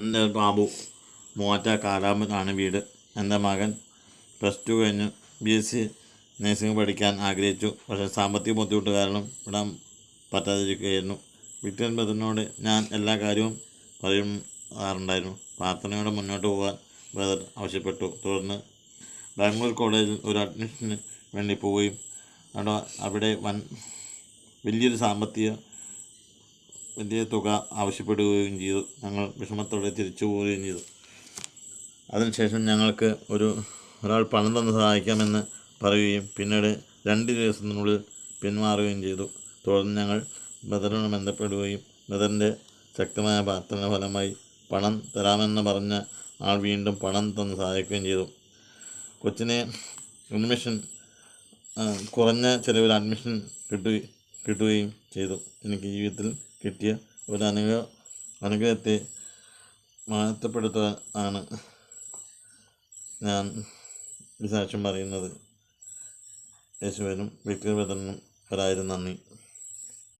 എന്റെ ബാബു? മൂവാറ്റ കാരാമ്പനാണ് വീട്. എന്റെ മകൻ പ്ലസ് ടു കഴിഞ്ഞ് ബി എസ് സി നഴ്സിംഗ് പഠിക്കാൻ ആഗ്രഹിച്ചു. പക്ഷേ സാമ്പത്തിക ബുദ്ധിമുട്ട് കാരണം വിടാൻ പറ്റാതിരിക്കുകയായിരുന്നു. വീട്ടിൽ ബ്രദറിനോട് ഞാൻ എല്ലാ കാര്യവും പറയാറുണ്ടായിരുന്നു പ്രാർത്ഥനയോടെ മുന്നോട്ട് പോകാൻ ബ്രദർ ആവശ്യപ്പെട്ടു. തുടർന്ന് ബാംഗ്ലൂർ കോളേജിൽ ഒരു അഡ്മിഷന് വേണ്ടി പോവുകയും അവിടെ അവിടെ വൻ വലിയൊരു സാമ്പത്തിക വലിയ തുക ആവശ്യപ്പെടുകയും ചെയ്തു. ഞങ്ങൾ വിഷമത്തോടെ തിരിച്ചു പോവുകയും ചെയ്തു. അതിനുശേഷം ഞങ്ങൾക്ക് ഒരു ഒരാൾ പണം തന്ന് സഹായിക്കാമെന്ന് പറയുകയും പിന്നീട് രണ്ട് ദിവസത്തിനുള്ളിൽ പിന്മാറുകയും ചെയ്തു. തുടർന്ന് ഞങ്ങൾ ബദറിനെ ബന്ധപ്പെടുകയും ബദറിന്റെ ശക്തമായ പ്രാർത്ഥന ഫലമായി പണം തരാമെന്ന് പറഞ്ഞ ആൾ വീണ്ടും പണം തന്ന് സഹായിക്കുകയും ചെയ്തു. കൊച്ചിനെ അഡ്മിഷൻ കുറഞ്ഞ ചിലവിൽ അഡ്മിഷൻ കിട്ടുകയും കിട്ടുകയും ചെയ്തു. എനിക്ക് ജീവിതത്തിൽ കിട്ടിയ ഒരു അനുഗ്രഹ അനുഗ്രഹത്തെ മാറ്റപ്പെടുത്താൻ ആണ് ഞാൻ ഈ സാക്ഷ്യം പറയുന്നത്. യേശുവിനും വ്യക്തിപതനും ഒരായിരം നന്ദി.